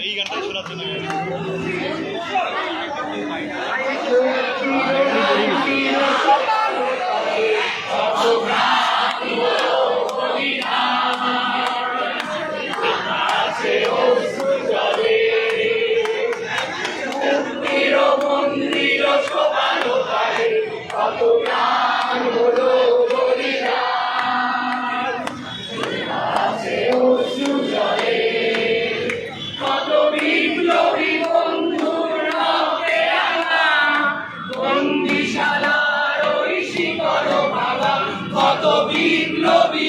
এই গানটাই শোনার জন্য কত বিপ্লবী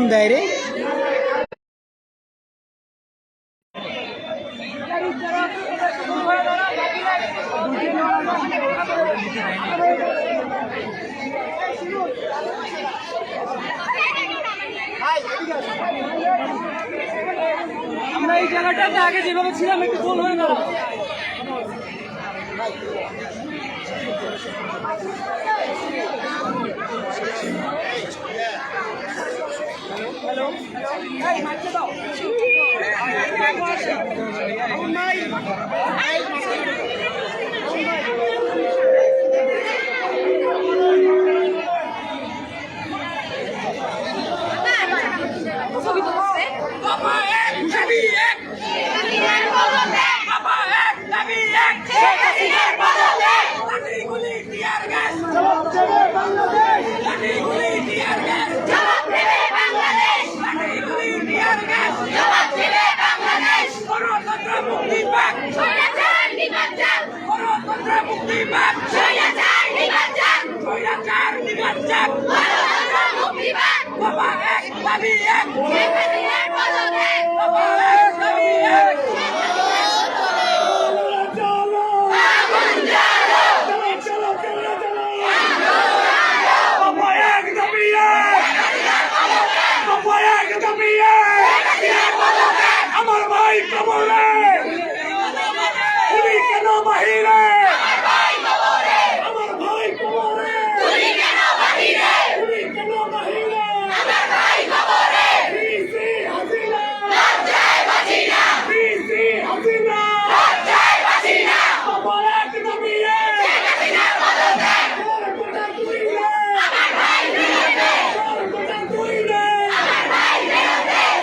কম দেয় রে আমরা এই জায়গাটাতে আগে যেভাবে ছিলাম, একটু ভুল হয়ে গেল Thank you. দাও মুক্তিবাদ স্বৈরাচার নির্বাচন স্বৈরাচার নির্বাচন বাবা এক দাবি এক বাবা এক দাবি এক চলো চলো চলো চলো চলো বাবা এক দাবি এক বাবা এক দাবি এক আমার ভাই কবরে তুমি কেন বাহিরে আমার ভাই কবরে তুমি কেন বাহিরে বিসি হাসিনা বিসি হাসিনা বাবা এক দাবি এক তোর গোটা তুই রে তোর গোটা তুই রে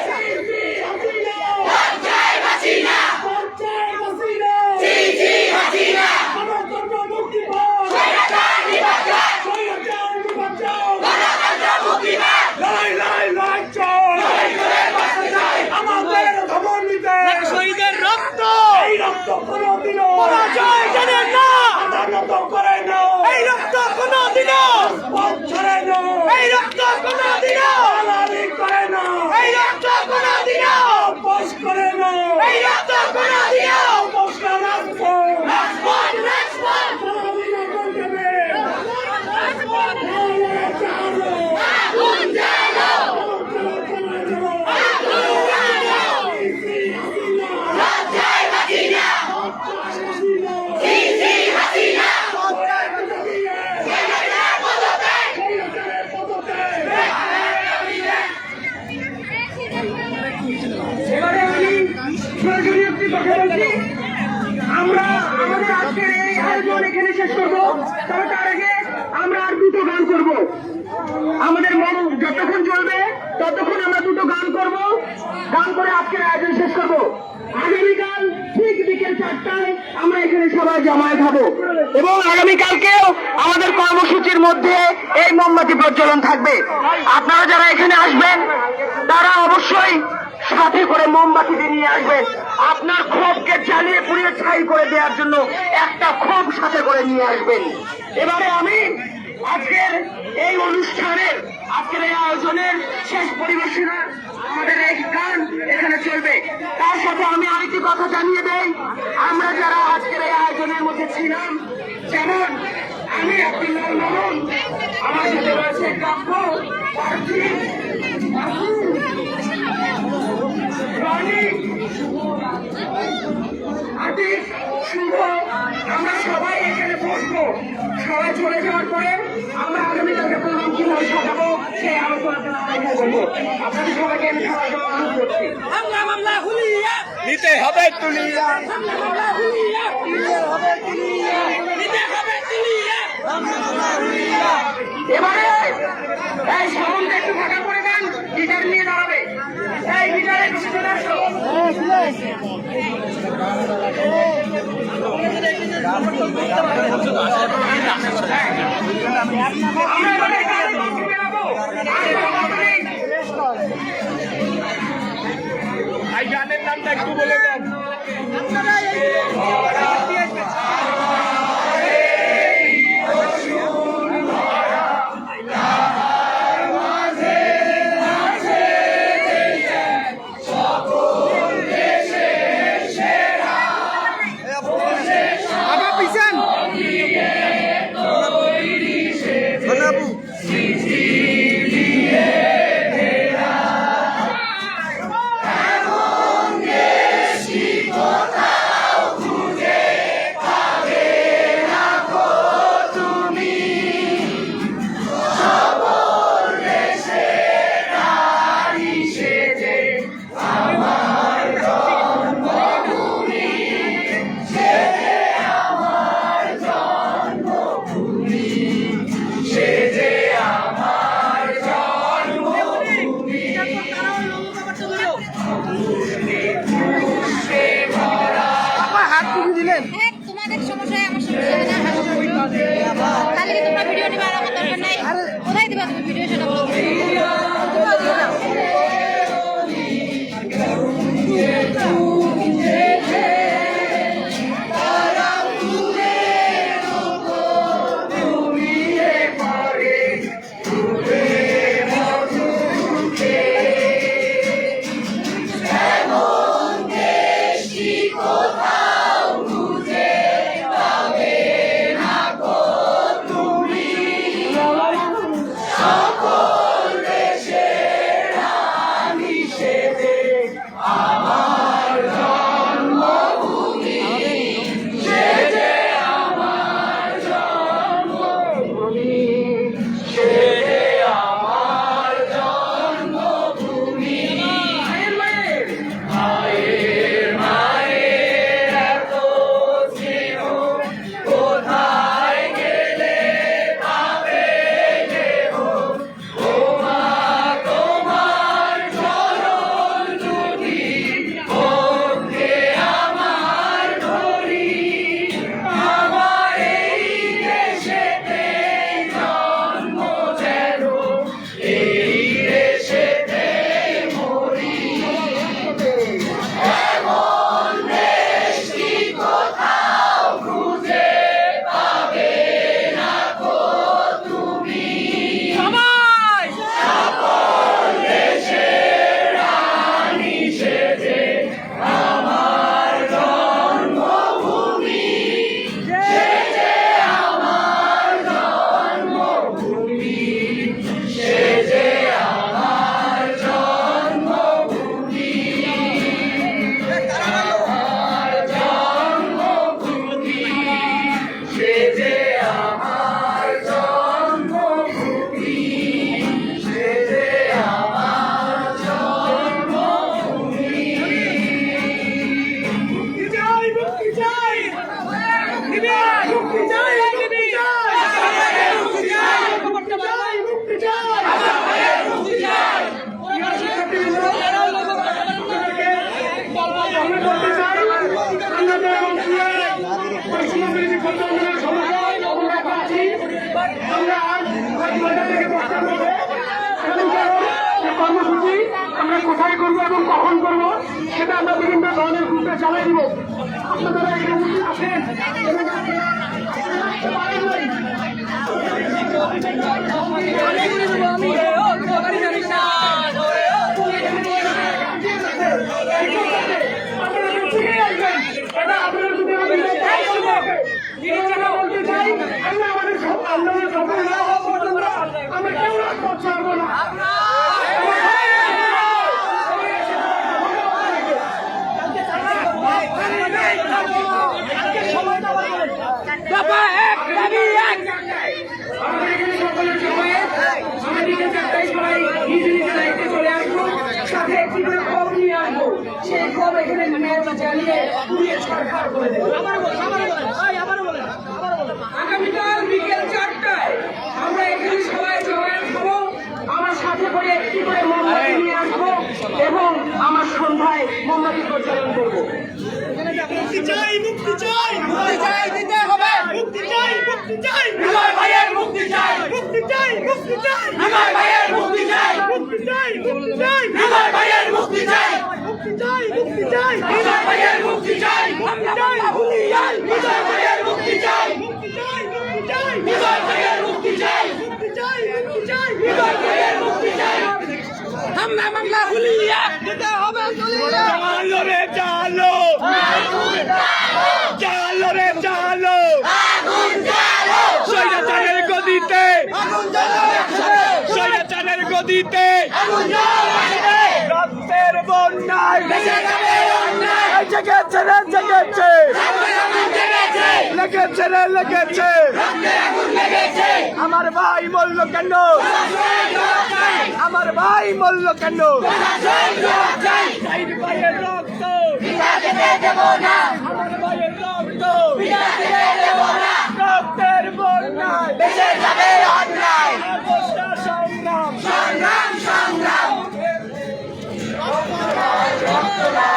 বিসি হাসিনা পঞ্চায়েত হাসিনা গণতন্ত্র মুক্তি পাও স্বৈরাচার নির্বাচন লড়াই লড়াই লড়াই চল আমাদের খবর নিতে শহীদের রক্ত এই রক্ত কোনো দিন পরাজয় জানে না আদালত করে না এই রক্ত কোনো দিন পথ ছাড়ে না এই রক্ত কোনো দিন দালালি করে না এই রক্ত কোনো দিন আপোষ করে না এই রক্ত কোনো দিন আপোষ না রাখব রাজপথ রাজপথ দালালি না করতে হবে লড়াই চালো চলো চলো চলো বিসি হাসিনা পঞ্চায়েত হাসিনা পঞ্চায়েত হাসিনা পদত্যাগ এবারে আমি সরাসরি একটি কথা বলছি আমরা আমাদের আজকের এই আয়োজন এখানে শেষ করব তবে তার আগে আমরা আর দুটো গান করব আমাদের মন যতক্ষণ চলবে, ততক্ষণ আমরা দুটো গান করব। গান করে আজকের আয়োজন শেষ করব। আগামীকাল ঠিক বিকেল চারটায় আমরা এখানে সবাই জমায়েত হব। এবং আগামীকালকেও আমাদের কর্মসূচির মধ্যে এই মোমবাতি প্রজ্বলন থাকবে। আপনারা যারা এখানে আসবেন, তারা অবশ্যই সাথে করে মোমবাতিতে নিয়ে আসবেন। আপনার ক্ষোভকে জ্বালিয়ে পুড়িয়ে ছাই করে দেওয়ার জন্য একটা ক্ষোভ সাথে করে নিয়ে আসবেন। এবারে আমি আজকের এই অনুষ্ঠানের, আজকের এই আয়োজনের শেষ পরিবেশনা আমাদের এই গান এখানে চলবে। তার সাথে আমি আরেকটি কথা জানিয়ে দেই। আমরা যারা আজকের এই আয়োজনের মধ্যে ছিলাম, যেমন আমি আমার সাথে রয়েছে কাব্য আমরা সবাই সবাই চলে যাওয়ার পরে আমরা আগামীকালকে প্রোগ্রাম কীভাবে সাজাবো সেই আলোচনার আমরা এখানে আপনাদের সবাইকে আমি সবার অনুরোধ করছি। হামলা মামলা হুলিয়া। নিতে হবে তুলিয়া। হামলা মামলা হুলিয়া। হবে তুলিয়া। নিতে হবে তুলিয়া। এবারে এই সাউন্ড একটু ফাঁকা করে দেন গিটার নিয়ে দাঁড়াবে এই গিটারে কিছু চলে আসো আমরা এবারে গানের নামটা একটু বলে দেন। হাত তুলে দিলেন। সাথে একটি করে খবর নিয়ে আসব। সেই খবর এখানে ম্যাচ জ্বালিয়ে পুড়িয়ে সরকার করে দেবো আগামীকাল বিকেল চারটায় আমরা এখানে সবাই জমায়েত হব আমার সাথে করে একটি করে মোমবাতি নিয়ে আসব এবং আমার সন্ধ্যায় মোমবাতি প্রজ্বলন করব মুক্তি চাই মুক্তি চাই মুক্তি চাই দিতে হবে মুক্তি চাই মুক্তি চাই বিজয় ভাইয়ের মুক্তি চাই মুক্তি বিজয় ভাইয়ের মুক্তি চাই। বিজয় ভাইয়ের মুক্তি চাই। বিজয় ভাইয়ের মুক্তি চাই। বিজয় ভাইয়ের মুক্তি চাই। বিজয় ভাইয়ের মুক্তি চাই। বিজয় ভাইয়ের মুক্তি চাই। হামলা মামলা হুলিয়া। হবে চালো চালো চালো রে চালো স্বৈরাচারের গদিতে স্বৈরাচারের রক্তের বন্যায় জেগেছে রে জেগেছে লেগেছে রে, লেগেছে। আমার ভাই বলল কেন? আমার ভাই বলল কেন? ভাইয়ের রক্ত। আমার ভাইয়ের রক্ত। রক্তের বন্যায়। অবস্থা সংগ্রাম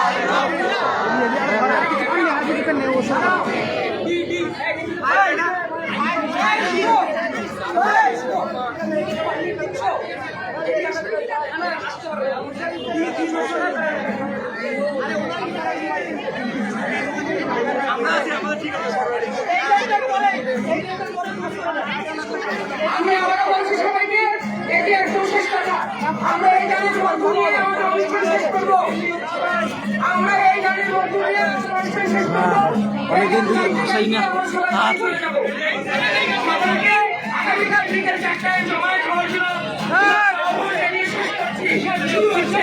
আমি আমরা এই গানের মধ্য দিয়ে আমাদের অনুষ্ঠান শেষ করব। আমরা এই গানের মধ্য দিয়ে অনুষ্ঠান শেষ করব। অনেকদিন ধরে ভাষাই না। সবাইকে আগামীকাল বিকেল চারটায় জমায়েত হয়েছিল শুরু হচ্ছে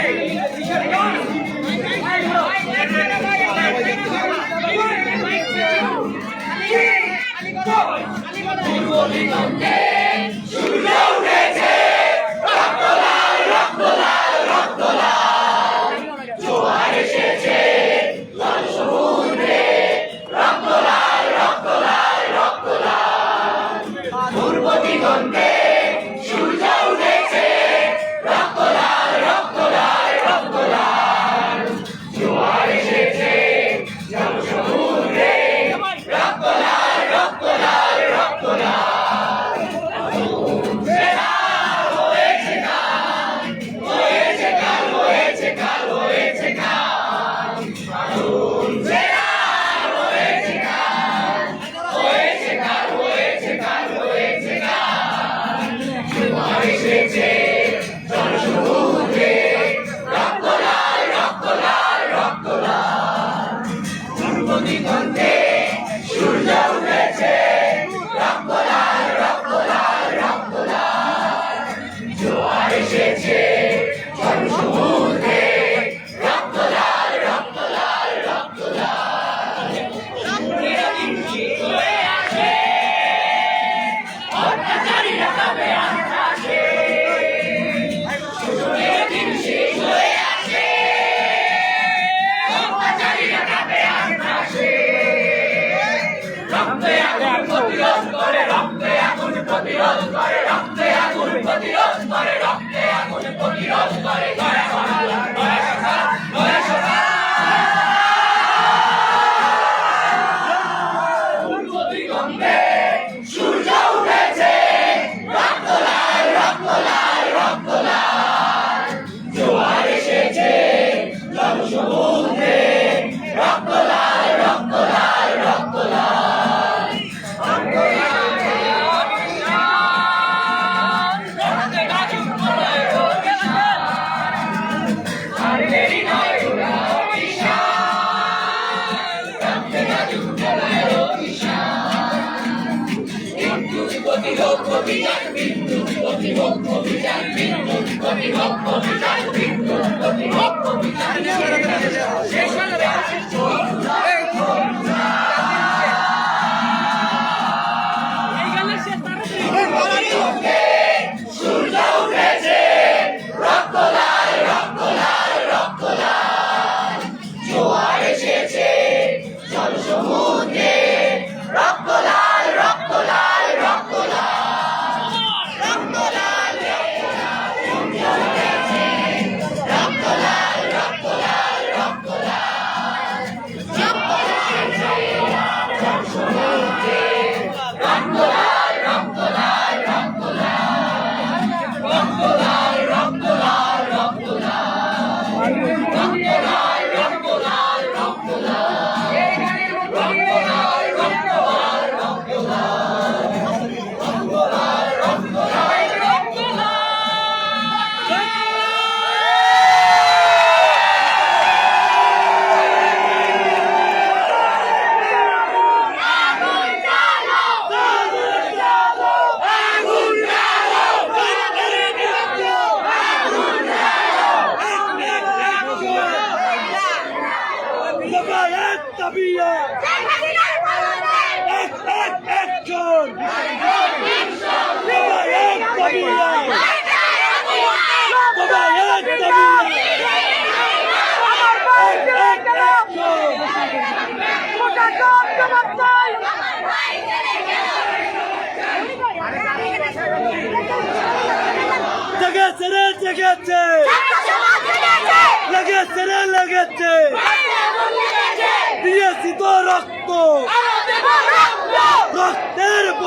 শেষ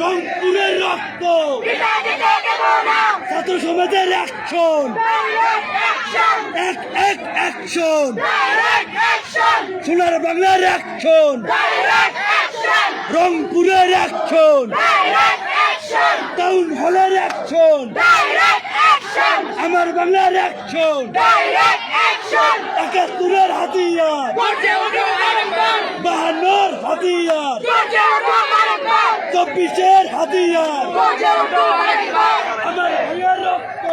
রংপুরের রক্ত। ছাত্র সমাজের অ্যাকশন এক এক অ্যাকশন সোনার বাংলার অ্যাকশন রংপুরের অ্যাকশন টাউন হলের অ্যাকশন আমার বাংলার অ্যাকশন একাত্তরের হাতিয়ার। বাহান্নর হাতিয়ার। চব্বিশের হাতিয়ার। আমার ভাইয়ের রক্ত।